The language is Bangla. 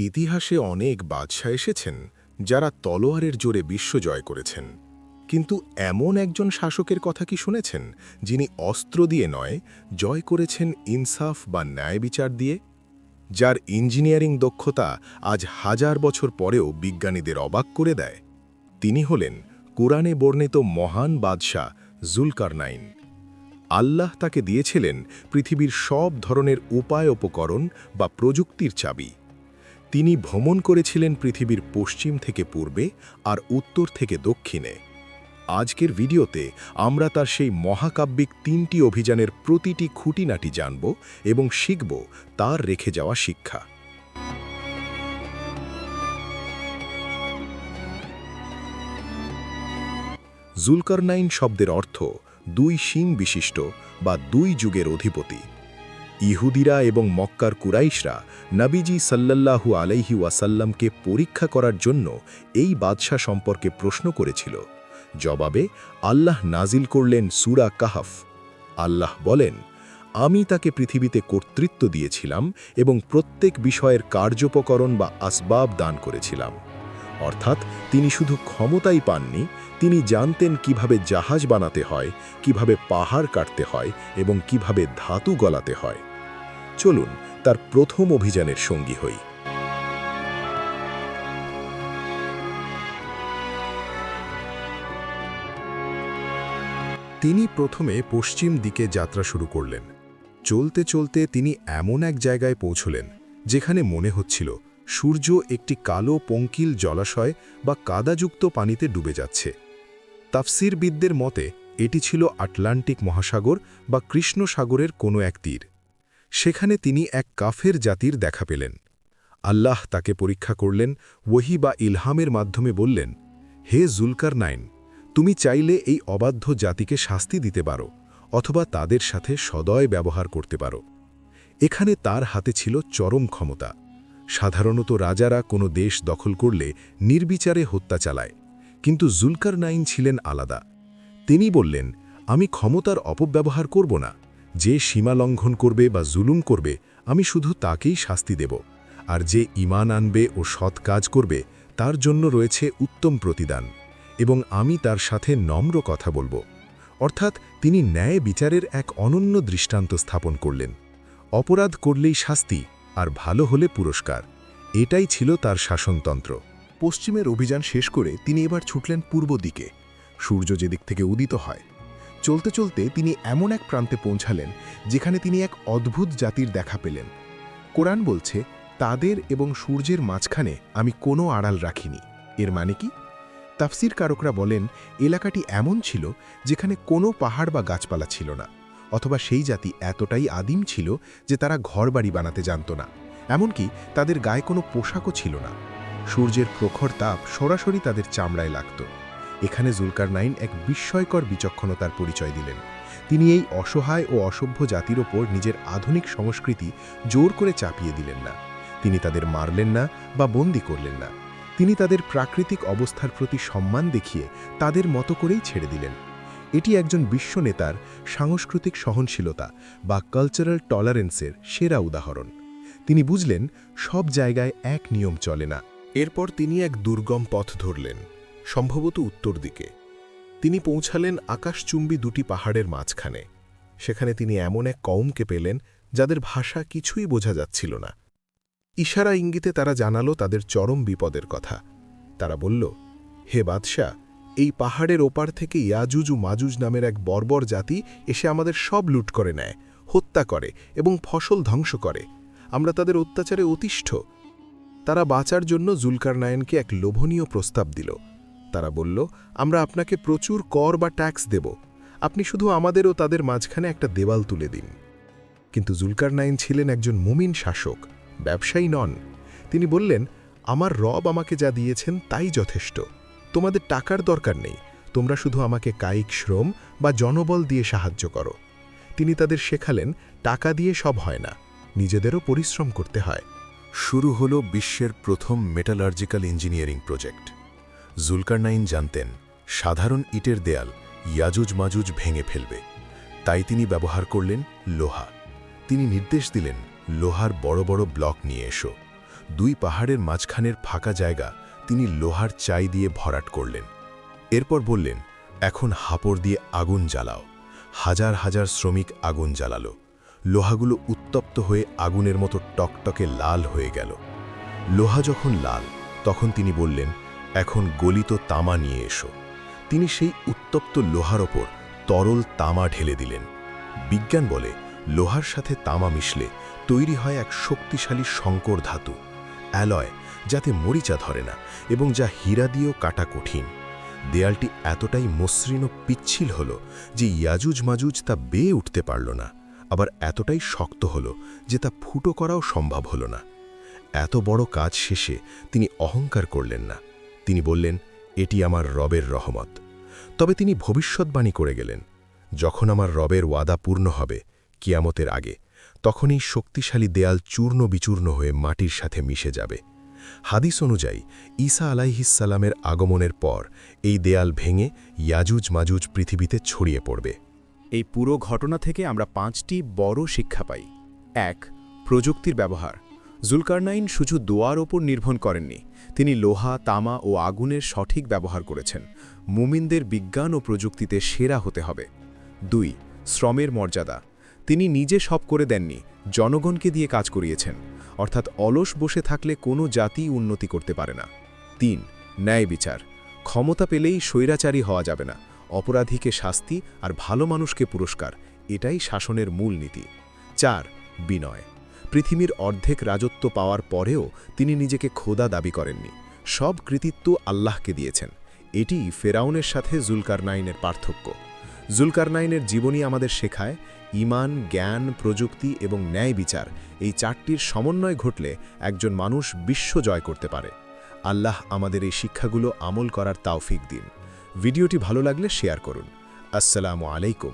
ইতিহাসে অনেক বাদশাহ এসেছেন যারা তলোয়ারের জোরে বিশ্ব জয় করেছেন। কিন্তু এমন একজন শাসকের কথা কি শুনেছেন, যিনি অস্ত্র দিয়ে নয়, জয় করেছেন ইনসাফ বা ন্যায় বিচার দিয়ে? যার ইঞ্জিনিয়ারিং দক্ষতা আজ হাজার বছর পরেও বিজ্ঞানীদের অবাক করে দেয়। তিনি হলেন কোরআনে বর্ণিত মহান বাদশাহ জুলকারনাইন। আল্লাহ তাকে দিয়েছিলেন পৃথিবীর সব ধরনের উপায় উপকরণ বা প্রযুক্তির চাবি। তিনি ভ্রমণ করেছিলেন পৃথিবীর পশ্চিম থেকে পূর্বে আর উত্তর থেকে দক্ষিণে। আজকের ভিডিওতে আমরা তার সেই মহাকাব্যিক তিনটি অভিযানের প্রতিটি খুঁটিনাটি জানব এবং শিখব তার রেখে যাওয়া শিক্ষা। জুলকারনাইন শব্দের অর্থ দুই শিং বিশিষ্ট বা দুই যুগের অধিপতি। ইহুদিরা এবং মক্কার কুরাইশরা নবীজি সাল্লাল্লাহু আলাইহি ওয়াসাল্লামকে পরীক্ষা করার জন্য এই বাদশাহ সম্পর্কে প্রশ্ন করেছিল। জবাবে, আল্লাহ নাজিল করলেন সুরা কাহাফ। আল্লাহ বলেন, আমি তাকে পৃথিবীতে কর্তৃত্ব দিয়েছিলাম এবং প্রত্যেক বিষয়ের কার্যোপকরণ বা আসবাব দান করেছিলাম। অর্থাৎ, তিনি শুধু ক্ষমতাই পাননি, তিনি জানতেন কীভাবে জাহাজ বানাতে হয়, কীভাবে পাহাড় কাটতে হয় এবং কীভাবে ধাতু গলাতে হয়। চলুন তার প্রথম অভিযানের সঙ্গী হই। তিনি প্রথমে পশ্চিম দিকে যাত্রা শুরু করলেন। চলতে চলতে তিনি এমন এক জায়গায় পৌঁছলেন, যেখানে মনে হচ্ছিল সূর্য একটি কালো পঙ্কিল জলাশয় বা কাদাযুক্ত পানিতে ডুবে যাচ্ছে। তাফসিরবিদদের মতে, এটি ছিল আটলান্টিক মহাসাগর বা কৃষ্ণ সাগরের কোনো এক তীর। সেখানে তিনি এক কাফের জাতির দেখা পেলেন। আল্লাহ তাকে পরীক্ষা করলেন, ওহি বা ইলহামের মাধ্যমে বললেন, হে জুলকার নাইন তুমি চাইলে এই অবাধ্য জাতিকে শাস্তি দিতে পারো, অথবা তাদের সাথে সদয় ব্যবহার করতে পারো। এখানে তার হাতে ছিল চরম ক্ষমতা। সাধারণত রাজারা কোনো দেশ দখল করলে নির্বিচারে হত্যা চালায়, কিন্তু জুলকার নাইন ছিলেন আলাদা। তিনি বললেন, আমি ক্ষমতার অপব্যবহার করব না যে সীমা লঙ্ঘন করবে বা জুলুম করবে, আমি শুধু তাকেই শাস্তি দেব। আর যে ইমান আনবে ও সৎ কাজ করবে, তার জন্য রয়েছে উত্তম প্রতিদান। এবং আমি তার সাথে নম্র কথা বলব। অর্থাৎ তিনি ন্যায় বিচারের এক অনন্য দৃষ্টান্ত স্থাপন করলেন। অপরাধ করলেই শাস্তি, আর ভালো হলে পুরস্কার। এটাই ছিল তার শাসনতন্ত্র। পশ্চিমের অভিযান শেষ করে তিনি এবার ছুটলেন পূর্ব দিকে। সূর্য যেদিক থেকে উদিত হয় চলতে চলতে তিনি এমন এক প্রান্তে পৌঁছালেন, যেখানে তিনি এক অদ্ভুত জাতির দেখা পেলেন। কোরআন বলছে, তাদের এবং সূর্যের মাঝখানে আমি কোনো আড়াল রাখিনি। এর মানে কি? তাফসির কারকরা বলেন, এলাকাটি এমন ছিল যেখানে কোনো পাহাড় বা গাছপালা ছিল না, অথবা সেই জাতি এতটাই আদিম ছিল যে তারা ঘরবাড়ি বানাতে জানত না। এমনকি তাদের গায়ে কোনো পোশাকও ছিল না। সূর্যের প্রখর তাপ সরাসরি তাদের চামড়ায় লাগত। এখানে জুলকার নাইন এক বিস্ময়কর বিচক্ষণতার পরিচয় দিলেন। তিনি এই অসহায় ও অসভ্য জাতির ওপর নিজের আধুনিক সংস্কৃতি জোর করে চাপিয়ে দিলেন না। তিনি তাদের মারলেন না বা বন্দি করলেন না। তিনি তাদের প্রাকৃতিক অবস্থার প্রতি সম্মান দেখিয়ে তাদের মতো করেই ছেড়ে দিলেন। এটি একজন বিশ্ব নেতার সাংস্কৃতিক সহনশীলতা বা কালচারাল টলারেন্সের সেরা উদাহরণ। তিনি বুঝলেন, সব জায়গায় এক নিয়ম চলে না। এরপর তিনি এক দুর্গম পথ ধরলেন। সম্ভবত উত্তর দিকে। তিনি পৌঁছালেন আকাশচুম্বী দুটি পাহাড়ের মাঝখানে। সেখানে তিনি এমন এক কওমকে পেলেন যাদের ভাষা কিছুই বোঝা যাচ্ছিল না। ইশারা ইঙ্গিতে তারা জানালো তাদের চরম বিপদের কথা। তারা বলল, হে বাদশাহ, এই পাহাড়ের ওপার থেকে ইয়াজুজু মাজুজ নামের এক বর্বর জাতি এসে আমাদের সব লুট করে নেয়, হত্যা করে এবং ফসল ধ্বংস করে। আমরা তাদের অত্যাচারে অতিষ্ঠ। তারা বাঁচার জন্য জুলকার নায়নকে এক লোভনীয় প্রস্তাব দিল। তারা বলল, আমরা আপনাকে প্রচুর কর বা ট্যাক্স দেব। আপনি শুধু আমাদের ও তাদের মাঝখানে একটা দেওয়াল তুলে দিন। কিন্তু জুলকার নাইন ছিলেন একজন মুমিন শাসক, ব্যবসায়ী নন। তিনি বললেন, আমার রব আমাকে যা দিয়েছেন তাই যথেষ্ট। তোমাদের টাকার দরকার নেই। তোমরা শুধু আমাকে কায়িক শ্রম বা জনবল দিয়ে সাহায্য করো। তিনি তাদের শেখালেন, টাকা দিয়ে সব হয় না। নিজেদেরও পরিশ্রম করতে হয়। শুরু হলো বিশ্বের প্রথম মেটালার্জিক্যাল ইঞ্জিনিয়ারিং প্রজেক্ট। জুলকারনাইন জানতেন, সাধারণ ইটের দেয়াল ইয়াজুজ মাজুজ ভেঙে ফেলবে। তাই তিনি ব্যবহার করলেন লোহা। তিনি নির্দেশ দিলেন, লোহার বড় বড় ব্লক নিয়ে এসো। দুই পাহাড়ের মাঝখানের ফাঁকা জায়গা তিনি লোহার চাই দিয়ে ভরাট করলেন। এরপর বললেন, এখন হাপড় দিয়ে আগুন জ্বালাও। হাজার হাজার শ্রমিক আগুন জ্বালালো। লোহাগুলো উত্তপ্ত হয়ে আগুনের মতো টকটকে লাল হয়ে গেল। লোহা যখন লাল, তখন তিনি বললেন এখন গলিত তামা নিয়ে এসো। তিনি সেই উত্তপ্ত লোহার ওপর তরল তামা ঢেলে দিলেন। বিজ্ঞান বলে, লোহার সাথে তামা মিশলে তৈরি হয় এক শক্তিশালী সংকর ধাতু, অ্যালয়, যাতে মরিচা ধরে না এবং যা হীরা দিয়েও কাটা কঠিন। দেয়ালটি এতটাই মসৃণ পিচ্ছিল হল যে ইয়াজুজ মাজুজ তা বেয়ে উঠতে পারল না, আবার এতটাই শক্ত হল যে তা ফুটো করাও সম্ভব হল না। এত বড় কাজ শেষে তিনি অহংকার করলেন না। তিনি বললেন, এটি আমার রবের রহমত। তবে তিনি ভবিষ্যৎবাণী করে গেলেন, যখন আমার রবের ওয়াদা পূর্ণ হবে কিয়ামতের আগে, তখনই শক্তিশালী দেয়াল চূর্ণ বিচূর্ণ হয়ে মাটির সাথে মিশে যাবে। হাদিস অনুযায়ী, ঈসা আলাইহিসাল্লামের আগমনের পর এই দেয়াল ভেঙে ইয়াজুজ মাজুজ পৃথিবীতে ছড়িয়ে পড়বে। এই পুরো ঘটনা থেকে আমরা পাঁচটি বড় শিক্ষা পাই। এক, প্রযুক্তির ব্যবহার। জুলকারনাইন শুধু দোয়ার ওপর নির্ভর করেননি, তিনি লোহা, তামা ও আগুনের সঠিক ব্যবহার করেছেন। মুমিনদের বিজ্ঞান ও প্রযুক্তিতে সেরা হতে হবে। দুই, শ্রমের মর্যাদা। তিনি নিজে সব করে দেননি, জনগণকে দিয়ে কাজ করিয়েছেন। অর্থাৎ অলস বসে থাকলে কোনো জাতি উন্নতি করতে পারে না। তিন, ন্যায় বিচার। ক্ষমতা পেলেই স্বৈরাচারী হওয়া যাবে না। অপরাধীকে শাস্তি আর ভালো মানুষকে পুরস্কার, এটাই শাসনের মূল নীতি। চার, বিনয়। পৃথিবীর অর্ধেক রাজত্ব পাওয়ার পরেও তিনি নিজেকে খোদা দাবি করেননি। সব কৃতিত্ব আল্লাহকে দিয়েছেন। এটি ফেরাউনের সাথে জুলকারনাইনের পার্থক্য। জুলকারনাইনের জীবনী আমাদের শেখায়, ইমান, জ্ঞান, প্রযুক্তি এবং ন্যায় বিচার এই চারটির সমন্বয় ঘটলে একজন মানুষ বিশ্ব জয় করতে পারে। আল্লাহ আমাদের এই শিক্ষাগুলো আমল করার তাওফিক দিন। ভিডিওটি ভালো লাগলে শেয়ার করুন। আসসালামু আলাইকুম।